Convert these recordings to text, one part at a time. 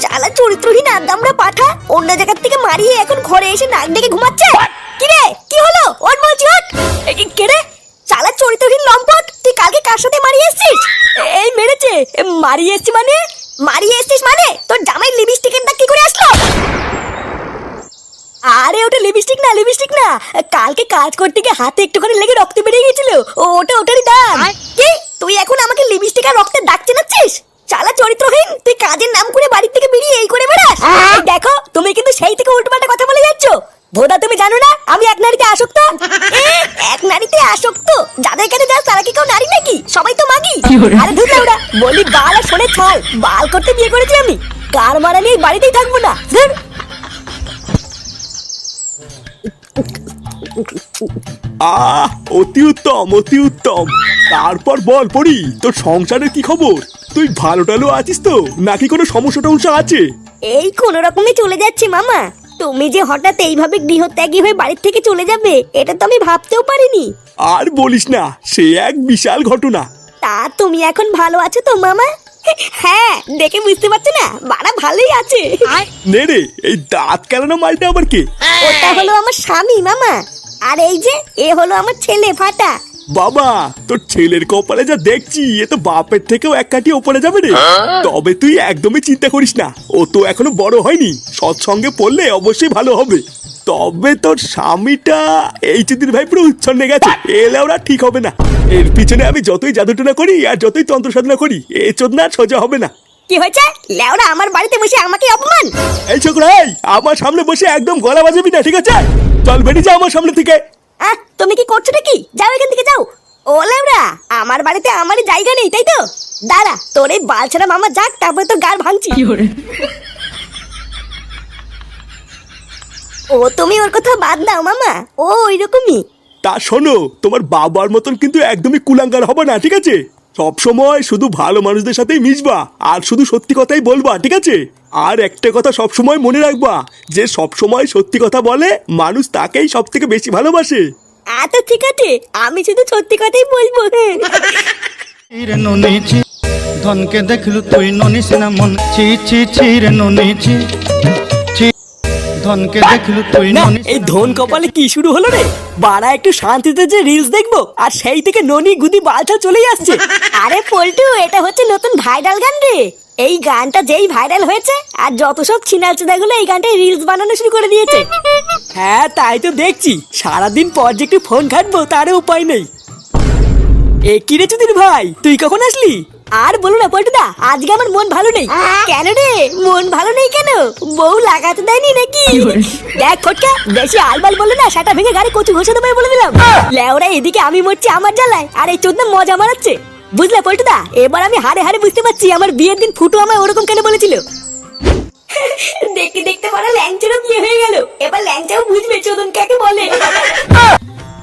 চালা চরিত্রহীন আদামরা পাঠা অন্য জায়গার থেকে মারিয়ে এখন ঘরে এসে নাক ডেকে ঘুমাচ্ছে? কি রে? কি হলো? ওর বলছি কি- রে? চালা চরিত্রহীন লম্পট তুই কালকে কার সাথে মারিয়ে এসছিস? এই মেরেছে। মারিয়ে এসছি মানে? মারিয়ে এসছিস মানে? তোর জামাই লিপস্টিকের দাগ কি করে আসলো? আরে ওটা লিপস্টিক না লিপস্টিক না। কালকে কাজ করতে গিয়ে হাতে একটুখানি লেগে রক্ত বেরিয়ে গেছিল ওটা ওটারই দাগ কি? তুই এখন আমাকে লিপস্টিক আর রক্তের দাগ চেনাচ্ছিস? চালা চরিত্রহীন? তুই কাজের নাম করে বাড়ি থেকে বেরিয়ে এই করে বেড়াস? দেখো তুমি কিন্তু সেই থেকে উল্টোপাল্টা কথা বলে যাচ্ছ। ভোদা তুমি জানো না আমি এক নারীতে আসক্ত। এক নারীতে আসক্ত? যাদের কাছে যাস তারা কি কেউ নারী নাকি? সবাই তো মাগি। আরে ধুর ওরা বলি বাল আর শোনে ছাল বাল করতে বিয়ে করেছি আমি। কার মারা নিয়ে বাড়িতেই থাকব না? ধুর। আহ অতি উত্তম অতি উত্তম। তারপর বল পড়ি তোর সংসারের কি খবর? তুই ভালো টালো আছিস তো? নাকি কোনো সমস্যা টমস্যা আছে? এই কোন রকমে চলে যাচ্ছে মামা। তুমি যে হঠাৎ এইভাবে গৃহত্যাগী হয়ে বাড়ির থেকে চলে যাবে এটা তো আমি ভাবতেও পারিনি। আর বলিস না সে এক বিশাল ঘটনা। তা তুমি এখন ভালো আছো তো মামা? হ্যাঁ দেখে বুঝতে পারছ না বাড়া ভালোই আছে। নে রে এই দাঁত কেলানো মালটা আবার কে? ওটা হলো আমার স্বামী মামা। আর এই যে এ হলো আমার ছেলে ফাটা। বাবা তোর ছেলের কপালে যা দেখছি এ তো বাপের থেকেও এক কাটি ওপরে যাবে রে। তবে তুই একদমই চিন্তা করিস না ও তো এখনও বড় হয়নি সৎসঙ্গে পড়লে অবশ্যই ভালো হবে। তবে তোর স্বামীটা এই চিদির ভাই পুরো উচ্ছন্নে গেছে এলে ওরা ঠিক হবে না। এর পিছনে আমি যতই জাদুটনা করি আর যতই তন্ত্র সাধনা করি এ চোদনা আর সোজা হবে না। কি হয়েছে? লেওরা আমার বাড়িতে বসে আমাকে অপমান? এই ছোকরা এই আমার সামনে বসে একদম গলা বাজাবি না ঠিক আছে? চল বেরিয়ে যা আমার সামনে থেকে। আহ তুমি কি করছ নাকি যাও এখান থেকে যাও। ও লেবরা আমার বাড়িতে আমারই জায়গা নেই তাই তো? দাঁড়া তোর এই বালছাড়া মামা যাক তারপরে তোর গার ভাঙছি। ও তুমি ওর কথা বাদ দাও মামা ও ওই রকমই তা শোনো তোমার বাবার মতন কিন্তু একদমই কুলাঙ্গার হবে না ঠিক আছে? সব সময় শুধু ভালো মানুষদের সাথেই মিশবা আর শুধু সত্যি কথাই বলবা ঠিক আছে? আর একটা কথা সব সময় মনে রাখবা যে সব সময় সত্যি কথা বলে মানুষ তাকেই সব থেকে বেশি ভালোবাসে। আচ্ছা ঠিক আছে আমি শুধু সত্যি কথাই বলব। ধনকে দেখলু তুই ননিস না মন। চি চি চি রে ননি ছি ছি। ধনকে দেখলু তুই না এই ধন কপালে কি শুরু হলো রে? বাড়া একটু শান্তিতে যে রিলস দেখব আর সেই থেকে ননি গুদি বালছা চলেই আসছে। আরে পল্টু এটা হচ্ছে নতুন ভাইরাল গান রে। এই গানটা যেই ভাইরাল হয়েছে আর যত সব এই গানটাই রিলস বানানো শুরু করে দিয়েছে। হ্যাঁ তাই তো দেখছি। সারাদিন পর যে একটু ফোন ঘাটবো তার উপায় নেই। এ কি রে চুদির ভাই? তুই কখন আসলি? আর বলো না পল্টুদা আজকে আমার মন ভালো নেই। কেন রে? মন ভালো নেই কেন? বউ লাগাতে দেয়নি নাকি? দেখ ফটকা বেশি আলবাল বলে না সেটা ভেঙে গাড়ি কচু ঘষে দেবে বলে দিলাম। লেওরা এদিকে আমি মরছি আমার জ্বালায় আর এই চোদ্দ মজা মারাচ্ছে। বুঝলে পল্টুদা? এবার আমি হারে হারে বুঝতে পারছি আমার বিয়ের দিন ফুটু আমার ওরকম কেন বলেছিল। দেখতে দেখতে বড় ল্যাংচারও বিয়ে হয়ে গেল। এবার ল্যাংচাও বুঝবে চোদন কাকে বলে।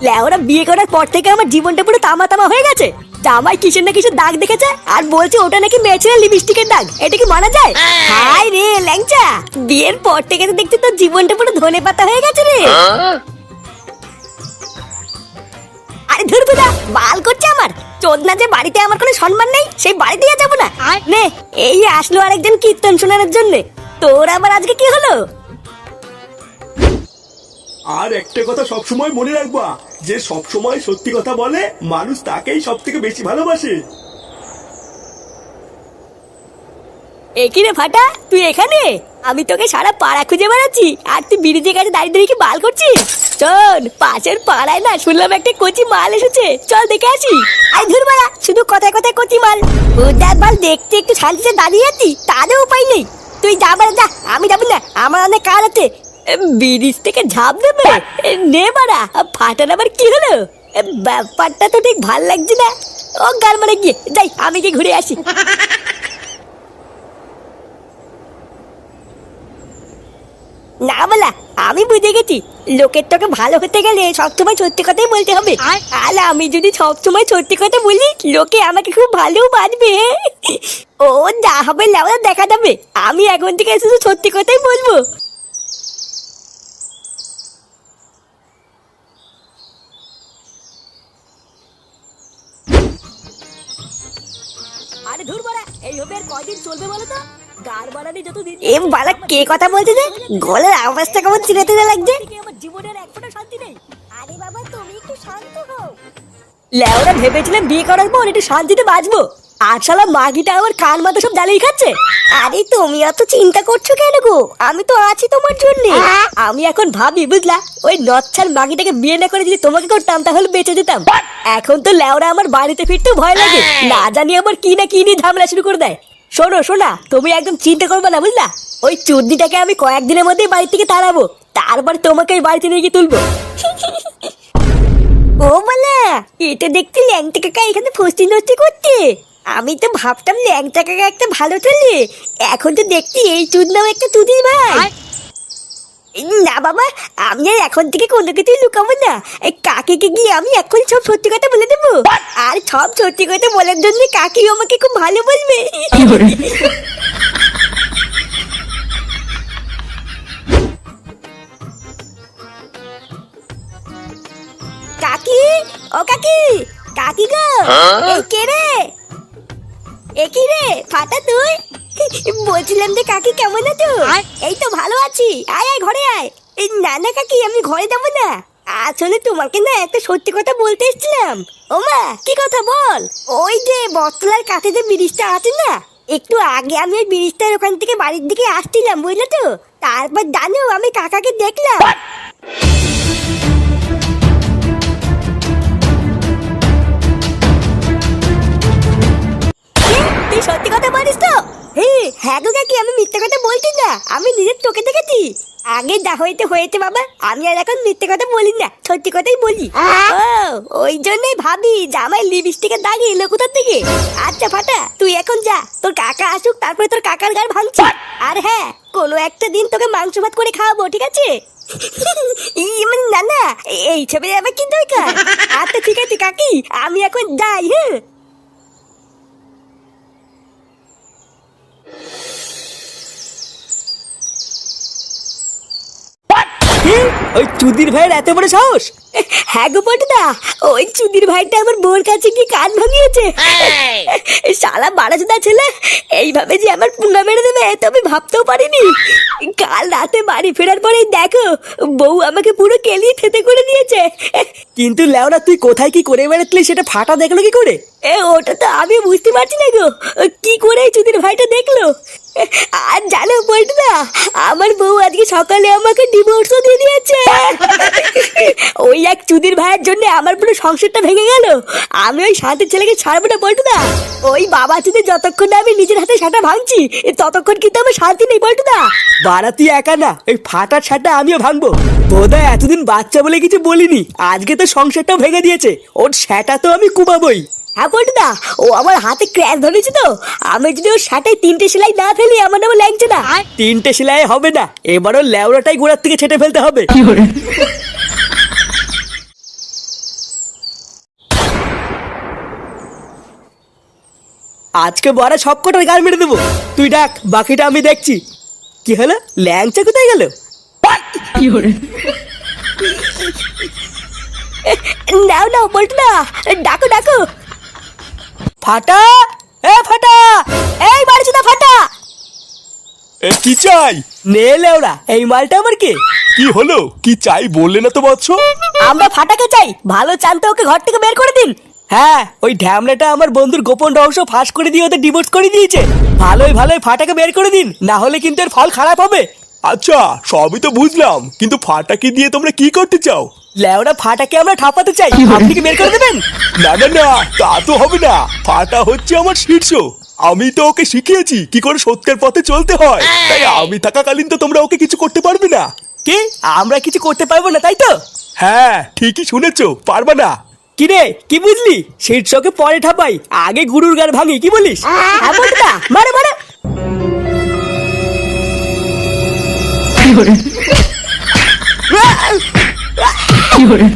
ল্যাওরা বিয়ে করার পর থেকে আমার জীবনটা পুরো তামা তামা হয়ে গেছে। জামাই কিসের না কিসের দাগ দেখেছে? আর বলছে ওটা নাকি লিপস্টিকের দাগ। এটা কি মানা যায়? হাই রে ল্যাংচা! বিয়ের পর থেকে তো দেখছি তোর জীবনটা পুরো ধনে পাতা হয়ে গেছে রে। আরে ধুর বুদা বাল করছে আমার। চোদনা যে বাড়িতে আমার কোনো সম্মান নেই সেই বাড়িতে যাব না। নে এই আসলো আরেকজন কীর্তন শোনানোর জন্য। তোর আবার আজকে কি হলো? আর একটা কথা সব সময় মনে রাখবা যে সব সময় সত্যি কথা বলে, মানুষ তাকেই সব থেকে বেশি ভালোবাসে। একই রে ফাটা? তুই এখানে? আমি তোকে সারা পাড়া খুঁজে বেড়াচ্ছি। আর তুই ব্রিজের কাছে দাঁড়িয়ে দাঁড়িয়ে কি বাল করছিস? চল পাশের পাড়ায় না শুনলাম একটা কচি মাল এসেছে। চল দেখে আসি। আই ধুর বাড়া, শুধু কথায় কথায় কচি মাল। উদার মাল দেখতে একটু শান্তিতে দাঁড়িয়ে আছি, তারও উপায় নেই। তুই যা বাড়া, যা। আমি যাব না, আমার অনেক কাজ আছে। ব্রিজ থেকে ঝাঁপ দেবে? নে বাড়া ফাটার আবার কি হলো? ব্যাপারটা তো ঠিক ভালো লাগছে না। ও গাল মারে গিয়ে যাই আমি কি ঘুরে আসি। না বলা আমি বুঝে গেছি। লোকের তোকে ভালো হতে গেলে সবসময় সত্যি কথাই বলতে হবে। আর? আমি যদি সবসময় সত্যি কথা বলি লোকে আমাকে খুব ভালো বাঁচবে ও যা হবে লেওয়া দেখা যাবে। আমি এখন থেকে শুধু সত্যি কথাই বলব। আরে ধুর বড়া এইভাবে আর কয়দিন চলবে বলো তো? গার বাড়ানি যত দিন এ বালা কে কথা বলছে যে? গলার আওয়াজটা কেমন চিনেতে চিনে লাগছে? আমার জীবনের এক ফোঁটা শান্তি নেই। আরে বাবা তুমি একটু শান্ত হও। লেওরা ভেবেছিলাম বিয়ে করার পর একটু শান্তিতে বাঁচবো। আর শালা মাগিটা আমার কান মাথা সব জ্বালিয়ে খাচ্ছে। আরে তুমি অত চিন্তা করছ কেন গো? আমি তো আছি তোমার জন্য। আমি এখন ভাবি বুঝলা? ওই নচ্ছার মাগিটাকে বিয়ে না করে যদি তোমাকে করতাম তাহলে বেঁচে যেতাম। এখন তো লেওরা আমার বাড়িতে ফিরতেও ভয় লাগে। না জানি আমার কি না কি নিয়ে ঝামেলা শুরু করে দেয়। শোনো শোনা তুমি একদম চিন্তা করবে না বুঝলা? ওই চুদ্দিটাকে আমি কয়েকদিনের মধ্যেই বাড়ি থেকে তাড়াবো। তারপর তোমাকে ওই বাড়িতে নিয়ে গিয়ে তুলবো। ও বলা এটা দেখতে ল্যাংটা কাকা এখানে ফস্তি নষ্টি করছে। আমি তো ভাবতাম ল্যাংটা কাকা একটা ভালো চলে এখন তো দেখছি এই চুদ নাও একটা চুদির ভাই। না বাবা আমি আর এখন থেকে কোনো কিছুই লুকাবো না। এই কাকিকে গিয়ে আমি এখন সব সত্যি কথা বলে দেবো। আর সব সত্যি কথা বলার জন্য কাকি আমাকে খুব ভালো বলবে। কাকি ও কাকি কাকি গো। এই কে রে? কি রে ফাটা তুই? বলছিলাম যে কাকি কেমন আছো? এই তো ভালো আছি। আয় আয় ঘরে আয়। এই না না কাকি আমি ঘরে যাব না। আসলে তোমাকে না একটা সত্যি কথা বলতে এসেছিলাম। ও মা কি কথা বল? ওই যে বটতলার কাছে যে ব্রিজটা আছে না একটু আগে আমি ওই ব্রিজটার ওখান থেকে বাড়ির দিকে আসছিলাম বুঝলে তো? তারপর জানো আমি কাকাকে দেখলাম। আমি নিজের চোখে দেখেছি। আগে যা হইতে হয়েছে বাবা। আমি আর এখন মিথ্যে কথা বলি না সত্যি কথাই বলি। ওই জন্যই ভাবি জামাই লিপস্টিকের দাগ এলো কোথার থেকে আচ্ছা ফাটা তুই এখন যা। তোর কাকা আসুক তারপরে তোর কাকার গার ভাঙছি। আর হ্যাঁ কোনো একটা দিন তোকে মাংস ভাত করে খাওয়াবো ঠিক আছে? ই মানে না না এই ছবি আবার কি দরকার? আচ্ছা ঠিক আছে কাকি আমি এখন যাই হ্যাঁ কি ওই চুদির ভাইয়ের এত বড় সাহস? হ্যাঁ গো পটুদা ওই চুদির ভাইটা আমার বোর কাছে কি কান ভাঙিয়েছে। এই! শালা বাড়াচোদা ছেলে এইভাবে যে আমার পুঙ্গা মেরে দেবে তো আমি ভাবতেও পারিনি। কাল রাতে বাড়ি ফেরার পরেই দেখো বউ আমাকে পুরো কেলিয়ে থেতে করে দিয়েছে। কিন্তু লেওরা তুই কোথায় কি করে বেড়াতলি সেটা ফাটা দেখল কি করে? এ ওটা তো আমি বুঝতে পারছি না গো। কি করে এই চুদির ভাইটা দেখল? আর জানো পল্টুদা আমার বউ আজকে সকালে আমাকে ডিভোর্সও দিয়ে দিয়েছে। ওই এক চুদির ভাইয়ের জন্য আমার পুরো সংসারটা ভেঙে গেল। আমি ওই শান্তির ছেলেকে ছাড়বো না পল্টুদা ওই বাবা চুদি যতক্ষণ আমি নিজের হাতে সাটা ভাঙছি ততক্ষণ কিন্তু আমার শান্তি নেই পল্টুদা বাড়া তুই একা না ওই ফাটার ছাটা আমিও ভাঙবো। বোধহয় এতদিন বাচ্চা বলে কিছু বলিনি, আজকে তো সংসারটাও ভেঙে দিয়েছে, ওর সেটা তো আমি কুবাবই হ্যাঁ পল্টুদা ও আমার হাতে ক্র্যাশ ধরেছে তো। আমি যদি ওর শাটায় তিনটে সেলাই না ফেলি আমার নামে ল্যাংছে না। তিনটে সেলাই হবে না। এবারও লেওড়াটাই গোড়ার থেকে ছেটে ফেলতে হবে। আজকে বড় সব কটার গাল মেরে দেবো। তুই ডাক বাকিটা আমি দেখছি। কি হলো? ল্যাংচা কোথায় গেল? নাও নাও পল্টুদা ডাকো ডাকো। ফাটা? এ ফাটা! এই বাড়ি ফাটা! এ কি চাই? নে লেওড়া এই মালটা আমার কে? কি হলো? কি চাই বললে না তো বৎস? আমরা ফাটাকে চাই। ভালো চানতে ওকে ঘর থেকে বের করে দিন। হ্যাঁ ওই ঢ্যামলাটা আমার বন্ধুর গোপন রহস্য ফাঁস করে দিয়ে ওদের ডিভোর্স করে দিয়েছে। ভালোই ভালোই ফাটাকে বের করে দিন না হলে কিন্তু এর ফল খারাপ হবে। আচ্ছা সবই তো বুঝলাম কিন্তু ফাটাকে দিয়ে তোমরা কি করতে চাও? লেওড়া ফাটাকে আমরা ঠাপাতে চাই। আপনি কি বের করে দেবেন? না না না তা তো হবে না। ফাটা হচ্ছে আমার শীর্ষ। আমি তো ওকে শিখিয়েছি কি করে সত্যের পথে চলতে হয়। তাই আমি থাকাকালীন তো তোমরা ওকে কিছু করতে পারবে না। কি? আমরা কিছু করতে পারব না তাই তো? হ্যাঁ ঠিকই শুনেছো পারবে না। কি রে কি বুঝলি? শীর্ষকে পরে ঠাপাই আগে গুরুর গার ভাঙি কি বলিস? হ্যাঁ পল্টুদা মারো মারো। 有人。